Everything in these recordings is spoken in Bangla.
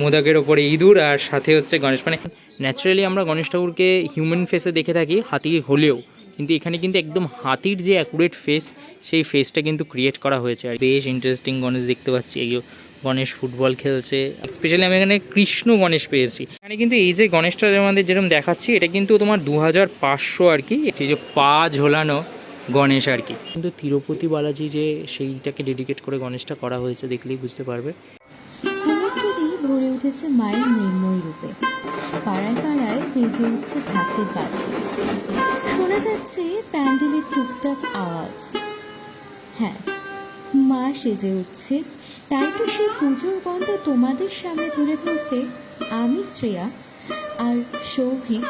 মোদকের ওপরে ইঁদুর আর সাথে হচ্ছে গণেশ। মানে ন্যাচারালি আমরা গণেশ ঠাকুরকে হিউম্যান ফেসে দেখে থাকি, হাতি হলেও। কিন্তু এখানে কিন্তু একদম হাতির যে অ্যাকুরেট ফেস সেই ফেসটা কিন্তু ক্রিয়েট করা হয়েছে। আর বেশ ইন্টারেস্টিং গণেশ দেখতে পাচ্ছি। এই গণেশ ফুটবল খেলছে। স্পেশালি আমি এখানে কৃষ্ণ গণেশ পেয়েছি। এখানে কিন্তু এই যে গণেশটা আমাদের যেরকম দেখাচ্ছি, এটা কিন্তু তোমার দু হাজার পাঁচশো আর কি। এই যে পা ঝোলানো গণেশ আর কি। কিন্তু তিরুপতি বালাজি যে সেইটাকে ডেডিকেট করে গণেশটা করা হয়েছে, দেখলেই বুঝতে পারবে। উঠেছে মায়ের মৃন্ময় রূপে। পাড়ায় পাড়ায় বেজে উঠছে ঢাকের বাদ্য শোনা যাচ্ছে প্যান্ডেলের টুকটাক আওয়াজ। হ্যাঁ মা সেজে উঠছে। তাই তো সেই পুজোর গন্ধ তোমাদের সামনে তুলে ধরতে আমি শ্রেয়া আর সৌভিক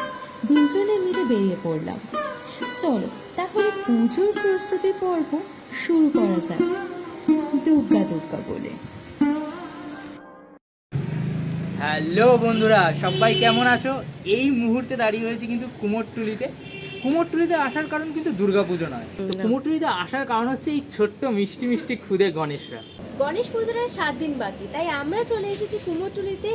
দুজনে মিলে বেরিয়ে পড়লাম। চলো, তাহলে পুজোর প্রস্তুতি পর্ব শুরু করা যাক। দুর্গা দুর্গা বলে। হ্যালো বন্ধুরা সবাই কেমন আছো? এই মুহূর্তে দাঁড়িয়ে হয়েছে কিন্তু কুমোরটুলিতে। কুমোরটুলিতে আসার কারণ কিন্তু দুর্গাপুজো নয়। তো কুমোরটুলিতে আসার কারণ হচ্ছে এই ছোট্ট মিষ্টি মিষ্টি খুদে গণেশরা। গণেশ পুজোর আর সাত দিন বাকি তাই আমরা চলে এসেছি কুমোরটুলিতে।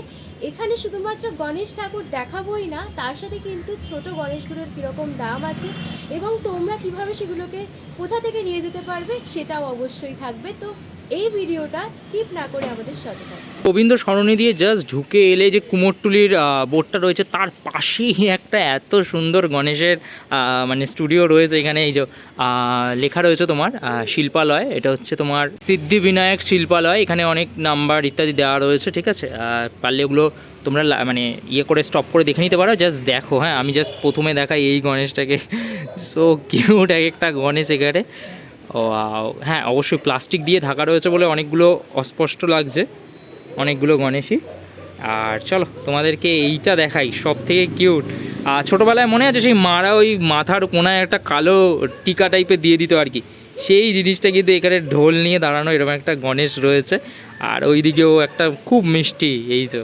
এখানে শুধুমাত্র গণেশ ঠাকুর দেখাবোই না তার সাথে কিন্তু ছোট গণেশগুলোর কীরকম দাম আছে এবং তোমরা কীভাবে সেগুলোকে কোথা থেকে নিয়ে যেতে পারবে সেটাও অবশ্যই থাকবে। তো এই ভিডিওটা স্কিপ না করে আমাদের সাথে থাকবে গোবিন্দ সরণি দিয়ে জাস্ট ঢুকে এলে যে কুমোরটুলির বোর্ডটা রয়েছে, তার পাশেই একটা এত সুন্দর গণেশের মানে স্টুডিও রয়েছে এখানে। এই যে লেখা রয়েছে তোমার শিল্পালয়। এটা হচ্ছে তোমার সিদ্ধি বিনায়ক শিল্পালয়। এখানে অনেক নাম্বার ইত্যাদি দেওয়া রয়েছে, ঠিক আছে? পারলে ওগুলো তোমরা মানে ইয়ে করে স্টপ করে দেখে নিতে পারো। জাস্ট দেখো হ্যাঁ? আমি জাস্ট প্রথমে দেখাই এই গণেশটাকে। সো কিউট এক একটা গণেশ এখানে। হ্যাঁ অবশ্যই প্লাস্টিক দিয়ে ঢাকা রয়েছে বলে অনেকগুলো অস্পষ্ট লাগছে, অনেকগুলো গণেশই। আর চলো, তোমাদেরকে এইটা দেখাই সব থেকে কিউট। আর ছোটোবেলায় মনে আছে সেই মারা ওই মাথার কোনায় একটা কালো টিকা টাইপের দিয়ে দিত আর কি? সেই জিনিসটা কিন্তু এখানে ঢোল নিয়ে দাঁড়ানো এরকম একটা গণেশ রয়েছে। আর ওইদিকেও একটা খুব মিষ্টি, এই যে।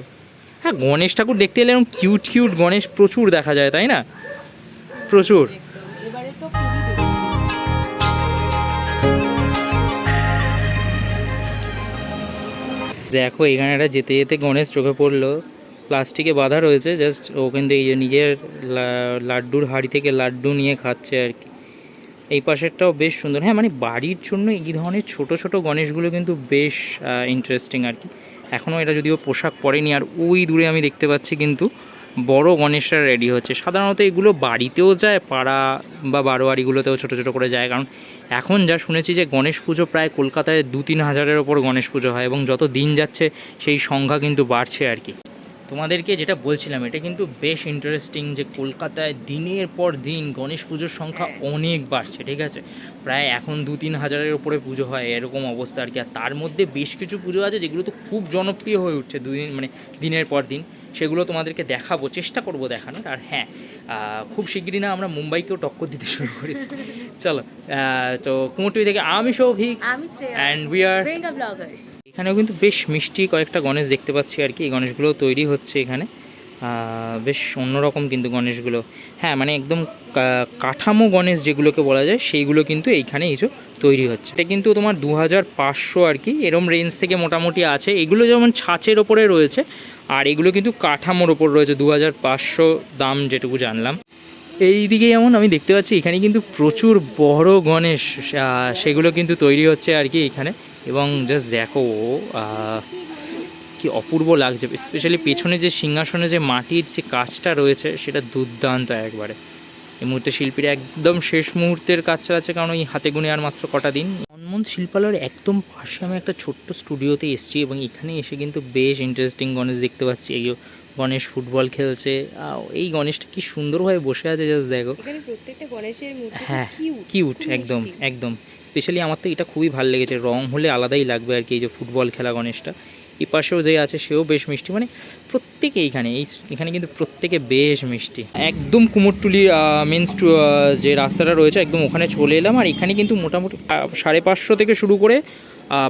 হ্যাঁ গণেশ ঠাকুর দেখতে এলে এরকম কিউট কিউট গণেশ প্রচুর দেখা যায়, তাই না? প্রচুর। দেখো, এখানে একটা যেতে যেতে গণেশ চোখে পড়ল। প্লাস্টিকে বাঁধা রয়েছে জাস্ট ওখান থেকে নিজের লাড্ডুর হাঁড়ি থেকে লাড্ডু নিয়ে খাচ্ছে আর কি। এই পাশেরটাও বেশ সুন্দর। হ্যাঁ মানে বাড়ির জন্য এই ধরনের ছোট ছোট গণেশগুলো কিন্তু বেশ ইন্টারেস্টিং আর কি। এখনও এটা যদিও পোশাক পরেনি, আর ওই দূরে আমি দেখতে পাচ্ছি কিন্তু বড় গণেশরা রেডি হচ্ছে। সাধারণত এগুলো বাড়িতেও যায়, পাড়া বা বারোয়ারিগুলোতেও ছোটো ছোটো করে যায়, কারণ এখন যা শুনেছি যে গণেশ পুজো প্রায় কলকাতায় দু তিন হাজারের ওপর গণেশ পুজো হয় এবং যত দিন যাচ্ছে সেই সংখ্যা কিন্তু বাড়ছে আর কি। তোমাদেরকে যেটা বলছিলাম, এটা কিন্তু বেশ ইন্টারেস্টিং যে কলকাতায় দিনের পর দিন গণেশ পুজোর সংখ্যা অনেক বাড়ছে, ঠিক আছে? প্রায় এখন দু তিন হাজারের ওপরে পুজো হয়, এরকম অবস্থা আর কি। আর তার মধ্যে বেশ কিছু পুজো আছে যেগুলো তো খুব জনপ্রিয় হয়ে উঠছে দুদিন মানে দিনের পর দিন। সেগুলো তোমাদেরকে দেখাবো চেষ্টা করব দেখানোর। আর হ্যাঁ খুব শিগগিরই না আমরা মুম্বাইকেও টক্কর দিতে শুরু করি। চলো তো কুমোরটুলি থেকে আমি সৌভিক অ্যান্ড উই আর এখানেও কিন্তু বেশ মিষ্টি কয়েকটা গণেশ দেখতে পাচ্ছি আর কি। এই গণেশগুলো তৈরি হচ্ছে এখানে। বেশ অন্যরকম কিন্তু গণেশগুলো। হ্যাঁ মানে একদম কাঠামো গণেশ যেগুলোকে বলা যায় সেইগুলো কিন্তু এইখানে এই যে তৈরি হচ্ছে। এটা কিন্তু তোমার দু হাজার পাঁচশো আর কি, এরম রেঞ্জ থেকে মোটামুটি আছে। এগুলো যেমন ছাঁচের ওপরে রয়েছে, আর এগুলো কিন্তু কাঠামোর ওপর রয়েছে দু হাজার পাঁচশো দাম যেটুকু জানলাম। এই দিকে যেমন আমি দেখতে পাচ্ছি, এখানে কিন্তু প্রচুর বড় গণেশ সেগুলো কিন্তু তৈরি হচ্ছে আর কি এখানে। এবং জাস্ট দেখো কি অপূর্ব লাগছে। স্পেশালি পেছনে যে সিংহাসনে যে মাটির যে কাজটা রয়েছে, সেটা দুর্দান্ত একবারে। এই মুহূর্তে শিল্পীরা একদম শেষ মুহূর্তের কাজ চালাচ্ছে কারণ ওই হাতে গুনে আর মাত্র কটা দিন। মনমোহন শিল্পালয়ের একদম পাশে আমি একটা ছোট্ট স্টুডিওতে এসেছি এবং এখানে এসে কিন্তু বেশ ইন্টারেস্টিং গণেশ দেখতে পাচ্ছি। এই গণেশ ফুটবল খেলছে। এই গণেশটা কি সুন্দরভাবে বসে আছে জাস্ট দেখো। প্রত্যেকটা গণেশের হ্যাঁ কিউট কিউট একদম একদম। স্পেশালি আমার তো এটা খুবই ভালো লেগেছে। রং হলে আলাদাই লাগবে আর কি এই যে ফুটবল খেলা গণেশটা। এই পাশেও যে আছে, সেও বেশ মিষ্টি। মানে প্রত্যেকে এইখানে, এই এখানে কিন্তু প্রত্যেকে বেশ মিষ্টি। একদম কুমোরটুলি মেন যে রাস্তাটা রয়েছে, একদম ওখানে চলে এলাম। আর এখানে কিন্তু মোটামুটি সাড়ে পাঁচশো থেকে শুরু করে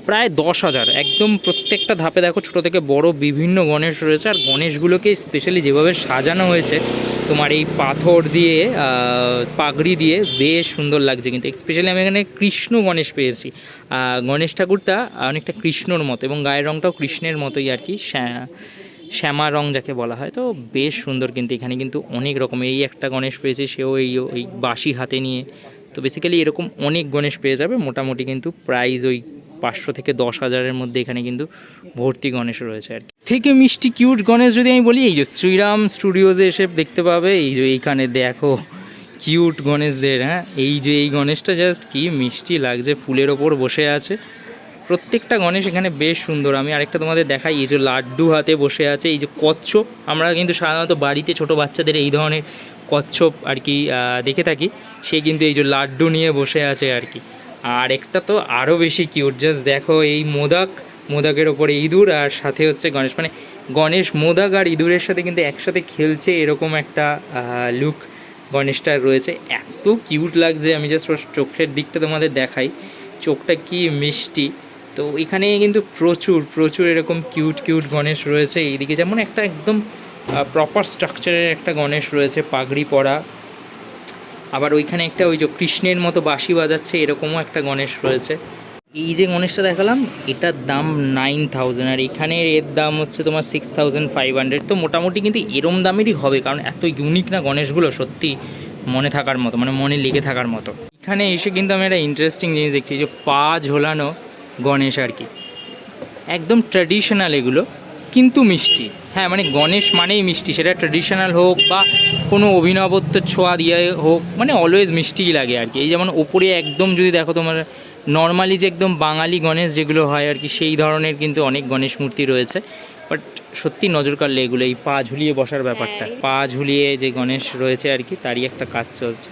প্রায় দশ হাজার। একদম প্রত্যেকটা ধাপে দেখো, ছোটো থেকে বড় বিভিন্ন গণেশ রয়েছে। আর গণেশগুলোকে স্পেশালি যেভাবে সাজানো হয়েছে তোমার এই পাথর দিয়ে পাগড়ি দিয়ে বেশ সুন্দর লাগছে কিন্তু স্পেশালি আমি এখানে কৃষ্ণ গণেশ পেয়েছি গণেশ ঠাকুরটা অনেকটা কৃষ্ণর মতো এবং গায়ের রংটাও কৃষ্ণের মতোই আর কি, শ্যা- শ্যামা রং যাকে বলা হয়, তো বেশ সুন্দর কিন্তু এখানে কিন্তু অনেক রকমের এই একটা গণেশ পেয়েছে, সেও এই ওই বাঁশি হাতে নিয়ে তো বেসিক্যালি এরকম অনেক গণেশ পেয়ে যাবে, মোটামুটি কিন্তু প্রাইস ওই পাঁচশো থেকে দশ হাজারের মধ্যে এখানে কিন্তু ভর্তি গণেশ রয়েছে আর কি। থেকে মিষ্টি কিউট গণেশ যদি আমি বলি, এই যে শ্রীরাম স্টুডিওজে এসে দেখতে পাবে, এই যে এইখানে দেখো কিউট গণেশদের হ্যাঁ? এই যে এই গণেশটা জাস্ট কি মিষ্টি লাগছে, ফুলের ওপর বসে আছে। প্রত্যেকটা গণেশ এখানে বেশ সুন্দর। আমি আরেকটা তোমাদের দেখাই, এই যে লাড্ডু হাতে বসে আছে, এই যে কচ্ছপ। আমরা কিন্তু সাধারণত বাড়িতে ছোট বাচ্চাদের এই ধরনের কচ্ছপ আর কি দেখে থাকি। সে কিন্তু এই যে লাড্ডু নিয়ে বসে আছে আর কি। আর একটা তো আরও বেশি কিউট জাস্ট দেখো এই মোদক। মোদকের ওপরে ইঁদুর আর সাথে হচ্ছে গণেশ। মানে গণেশ, মোদাক আর ইঁদুরের সাথে কিন্তু একসাথে খেলছে এরকম একটা লুক গণেশটার রয়েছে। এত কিউট লাগছে, আমি জাস্ট চোখের দিকটা তোমাদের দেখাই। চোখটা কি মিষ্টি। তো এখানে কিন্তু প্রচুর প্রচুর এরকম কিউট কিউট গণেশ রয়েছে। এইদিকে যেমন একটা একদম প্রপার স্ট্রাকচারের একটা গণেশ রয়েছে, পাগড়ি পরা। আবার ওইখানে একটা ওই যে কৃষ্ণের মতো বাঁশি বাজাচ্ছে, এরকমও একটা গণেশ রয়েছে। এই যে গণেশটা দেখালাম, এটার দাম নাইন থাউজেন্ড আর এখানে এর দাম হচ্ছে তোমার সিক্স থাউজেন্ড ফাইভ হান্ড্রেড তো মোটামুটি কিন্তু এরম দামেরই হবে, কারণ এত ইউনিক না গণেশগুলো, সত্যি মনে থাকার মতো মানে মনে লেগে থাকার মতো। এখানে এসে কিন্তু আমি একটা ইন্টারেস্টিং জিনিস দেখছি যে পা ঝোলানো গণেশ আর কি। একদম ট্র্যাডিশনাল এগুলো, কিন্তু মিষ্টি। হ্যাঁ মানে গণেশ মানেই মিষ্টি, সেটা ট্র্যাডিশনাল হোক বা কোনো অভিনবত্ব ছোঁয়া দিয়ে হোক মানে অলওয়েজ মিষ্টিই লাগে আর কি। এই যেমন ওপরে একদম যদি দেখো তোমার নর্মালি যে একদম বাঙালি গণেশ যেগুলো হয় আর কি সেই ধরনের কিন্তু অনেক গণেশ মূর্তি রয়েছে। বাট সত্যি নজর কাড়লে এগুলো এই পা ঝুলিয়ে বসার ব্যাপারটা। পা ঝুলিয়ে যে গণেশ রয়েছে আর কি তারই একটা কাজ চলছে।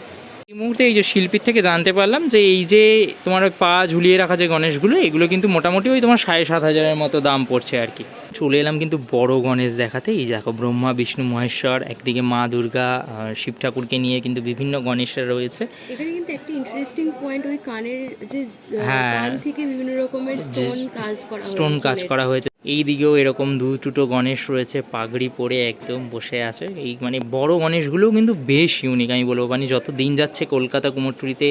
এই মুহূর্তে এই যে শিল্পীর থেকে জানতে পারলাম যে এই যে তোমার পা ঝুলিয়ে রাখা যে গণেশগুলো এগুলো কিন্তু মোটামুটি ওই তোমার সাড়ে সাত হাজারের মতো দাম পড়ছে আর কি। চলে এলাম কিন্তু বড় গণেশ দেখাতে। এই দেখো ব্রহ্মা বিষ্ণু মহেশ্বর একদিকে মা দুর্গা শিব ঠাকুরকে নিয়ে কিন্তু বিভিন্ন গণেশরা রয়েছে। এখানে কিন্তু একটা ইন্টারেস্টিং পয়েন্ট ওই কানের যে হ্যাঁ। কান থেকে বিভিন্ন রকমের স্টোন কাজ করা স্টোন কাজ করা হয়েছে। এই দিকেও এরকম দু দুটো গণেশ রয়েছে, পাগড়ি পরে একদম বসে আছে। এই মানে বড় গণেশগুলোও কিন্তু বেশ ইউনিক আমি বলব। মানে যত দিন যাচ্ছে কলকাতা কুমোরটুলিতে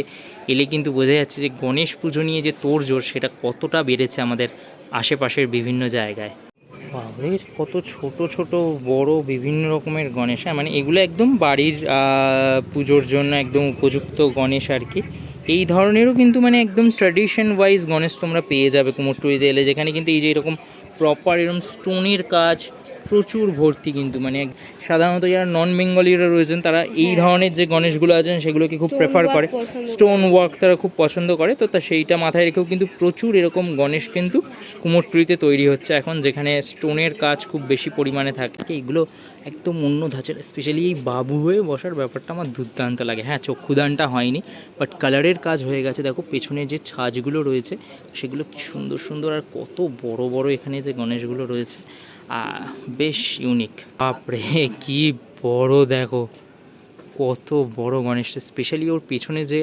এলে কিন্তু বোঝা যাচ্ছে যে গণেশ পুজো নিয়ে যে তোড়জোড় সেটা কতটা বেড়েছে আমাদের আশেপাশের বিভিন্ন জায়গায়। বাবরে কত ছোট ছোট, বড় বিভিন্ন রকমের গণেশ হ্যাঁ? মানে এগুলো একদম বাড়ির পুজোর জন্য একদম উপযুক্ত গণেশ আর কি। এই ধরনেরও কিন্তু মানে একদম ট্র্যাডিশন ওয়াইজ গণেশ তোমরা পেয়ে যাবে কুমোরটুলিতে এলে। যেখানে কিন্তু এই যে এরকম প্রপার এরম স্টোনের কাজ প্রচুর ভর্তি কিন্তু। মানে সাধারণত যারা নন বেঙ্গলিরা রয়েছেন তারা এই ধরনের যে গণেশগুলো আছেন সেগুলোকে খুব প্রেফার করে। করে। স্টোন ওয়ার্ক তারা খুব পছন্দ করে। তো তা সেইটা মাথায় রেখেও কিন্তু প্রচুর এরকম গণেশ কিন্তু কুমোরটুলিতে তৈরি হচ্ছে। এখন যেখানে স্টোনের কাজ খুব বেশি পরিমাণে থাকে এইগুলো একদম অন্য ধাঁচের স্পেশালি এই বাবু হয়ে বসার ব্যাপারটা আমার দুর্দান্ত লাগে। হ্যাঁ চক্ষুদানটা হয়নি বাট কালারের কাজ হয়ে গেছে। দেখো, পেছনে যে ছাজগুলো রয়েছে, সেগুলো কি সুন্দর সুন্দর আর কত বড় বড় এখানে যে গণেশগুলো রয়েছে। বেশ ইউনিক বাপরে, কি বড় দেখো, কত বড় গণেশটা স্পেশালি ওর পেছনে যে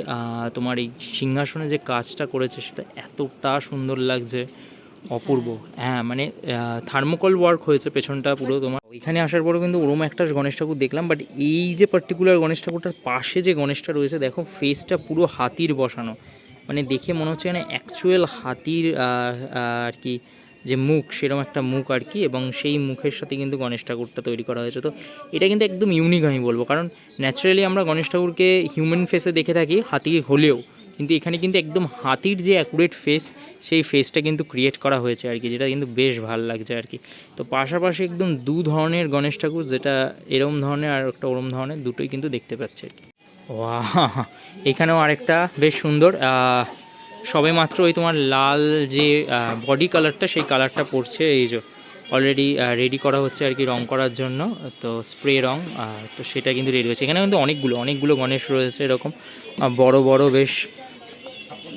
তোমার এই সিংহাসনে যে কাজটা করেছে, সেটা এতটা সুন্দর লাগছে। অপূর্ব। হ্যাঁ মানে থার্মোকল ওয়ার্ক হয়েছে পেছনটা পুরো তোমার। ওইখানে আসার পরও কিন্তু ওরম একটা গণেশ ঠাকুর দেখলাম বাট এই যে পার্টিকুলার গণেশ ঠাকুরটার পাশে যে গণেশটা রয়েছে, দেখো ফেসটা পুরো হাতির বসানো। মানে দেখে মনে হচ্ছে মানে অ্যাকচুয়াল হাতির আর কি, যে মুখ সেরকম একটা মুখ আর কি, এবং সেই মুখের সাথে কিন্তু গণেশ ঠাকুরটা তৈরি করা হয়েছে। তো এটা কিন্তু একদম ইউনিক আমি বলব, কারণ ন্যাচারালি আমরা গণেশ ঠাকুরকে হিউম্যান ফেসে দেখে থাকি হাতি হলেও। কিন্তু এখানে কিন্তু একদম হাতির যে অ্যাকুরেট ফেস সেই ফেসটা কিন্তু ক্রিয়েট করা হয়েছে আর কি, যেটা কিন্তু বেশ ভালো লাগছে আর কি। তো পাশাপাশি একদম দু ধরনের গণেশ ঠাকুর, যেটা এরম ধরনের আর একটা ওরম ধরনের, দুটোই কিন্তু দেখতে পাচ্ছি আর কি। ওয়া এখানেও আরেকটা বেশ সুন্দর সবে মাত্র ওই তোমার লাল যে বডি কালারটা সেই কালারটা পড়ছে এই যে অলরেডি রেডি করা হচ্ছে আর কি রং করার জন্য, তো স্প্রে রং তো সেটা কিন্তু রেডি হচ্ছে। এখানে কিন্তু অনেকগুলো অনেকগুলো গণেশ রয়েছে এরকম বড় বড় বেশ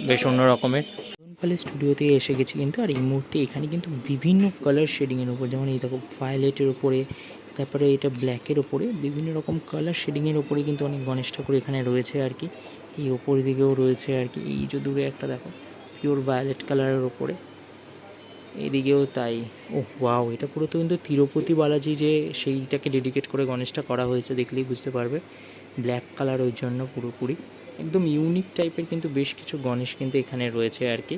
বেশ অন্য রকমের। পালে স্টুডিওতে এসে গেছি কিন্তু, আর এই মুহূর্তে এখানে কিন্তু বিভিন্ন কালার শেডিংয়ের উপর, যেমন এই দেখো ভায়োলেটের উপরে, তারপরে এটা ব্ল্যাকের ওপরে বিভিন্ন রকম কালার শেডিংয়ের ওপরে কিন্তু অনেক গণেশ ঠাকুর এখানে রয়েছে আর কি। এই ওপর দিকেও রয়েছে আর কি, এই যে দূরে একটা দেখো পিওর ভায়োলেট কালারের ওপরে এদিকেও তাই। ও ওয়াও এটা পুরো তো কিন্তু তিরুপতি বালাজি যে সেইটাকে ডেডিকেট করে গণেশটা করা হয়েছে, দেখলেই বুঝতে পারবে। ব্ল্যাক কালার ওই জন্য পুরোপুরি। একদম ইউনিক টাইপের কিন্তু বেশ কিছু গণেশ কিন্তু এখানে রয়েছে আর কি।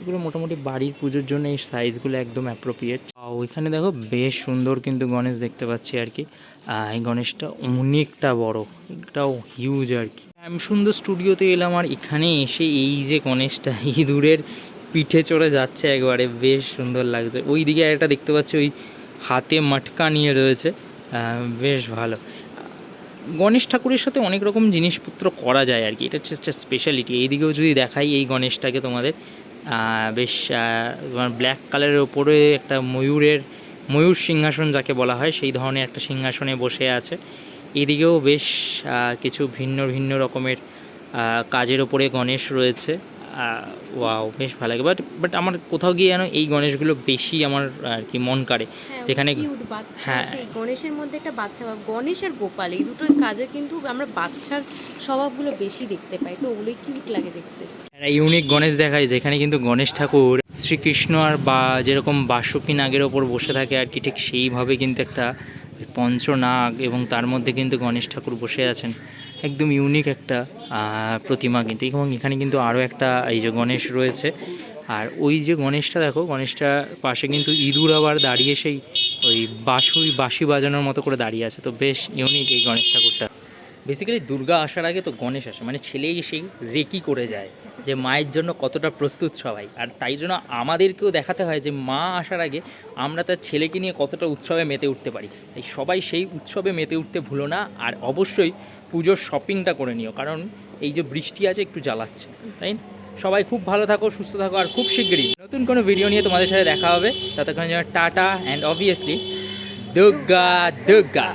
এগুলো মোটামুটি বাড়ির পুজোর জন্য এই সাইজগুলো একদম অ্যাপ্রোপ্রিয়েট ওইখানে দেখো বেশ সুন্দর কিন্তু গণেশ দেখতে পাচ্ছি আর কি। এই গণেশটা অনেকটা বড় এটাও হিউজ আর কি। আমি সুন্দর স্টুডিওতে এলাম আর এখানে এসে এই যে গণেশটা ইঁদুরের পিঠে চড়ে যাচ্ছে একবারে, বেশ সুন্দর লাগছে। ওই দিকে একটা দেখতে পাচ্ছি ওই হাতে মটকা নিয়ে রয়েছে। বেশ ভালো। গণেশ ঠাকুরের সাথে অনেক রকম জিনিসপত্র করা যায় আর কি। এটা হচ্ছে একটা স্পেশালিটি এই দিকেও যদি দেখাই এই গণেশটাকে তোমাদের বেশ তোমার ব্ল্যাক কালারের ওপরে একটা ময়ূরের, ময়ূর সিংহাসন যাকে বলা হয়, সেই ধরনের একটা সিংহাসনে বসে আছে। এদিকেও বেশ কিছু ভিন্ন ভিন্ন রকমের কাজের ওপরে গণেশ রয়েছে। ওয়াও বেশ ভালো লাগে। বাট বাট আমার কোথাও গিয়ে যেন এই গণেশগুলো বেশি আমার আর কি মন কাড়ে। যেখানে হ্যাঁ, হ্যাঁ। সেই গণেশের মধ্যে একটা বাচ্চা বা গণেশ আর গোপাল এই দুটো কাজে কিন্তু আমরা বাচ্চার স্বভাবগুলো বেশি দেখতে পাই তো ওগুলোই কিউট লাগে দেখতে। একটা ইউনিক গণেশ দেখায় যেখানে কিন্তু গণেশ ঠাকুর শ্রীকৃষ্ণ আর বা যেরকম বাসুকী নাগের ওপর বসে থাকে আর কি ঠিক সেইভাবে কিন্তু একটা পঞ্চনাগ এবং তার মধ্যে কিন্তু গণেশ ঠাকুর বসে আছেন। একদম ইউনিক একটা প্রতিমা কিন্তু, এবং এখানে কিন্তু আরও একটা এই যে গণেশ রয়েছে। আর ওই যে গণেশটা দেখো, গণেশটার পাশে কিন্তু ইঁদুর আবার দাঁড়িয়ে সেই ওই বাঁশুই বাঁশি বাজানোর মতো করে দাঁড়িয়ে আছে। তো বেশ ইউনিক এই গণেশ ঠাকুরটা। বেসিক্যালি দুর্গা আসার আগে তো গণেশ আসে মানে ছেলেই সেই রেকি করে যায়। যে মায়ের জন্য কতটা প্রস্তুত সবাই। আর তাই জন্য আমাদেরকেও দেখাতে হয় যে মা আসার আগে আমরা তার ছেলেকে নিয়ে কতটা উৎসবে মেতে উঠতে পারি। তাই সবাই সেই উৎসবে মেতে উঠতে ভুলো না, আর অবশ্যই পুজোর শপিংটা করে নিও। কারণ এই যে বৃষ্টি আছে একটু জ্বালাচ্ছে। তাই সবাই খুব ভালো থাকো, সুস্থ থাকো, আর খুব শিগগিরই নতুন কোনো ভিডিও নিয়ে তোমাদের সাথে দেখা হবে। ততক্ষণ যেন tata and obviously Durga Durga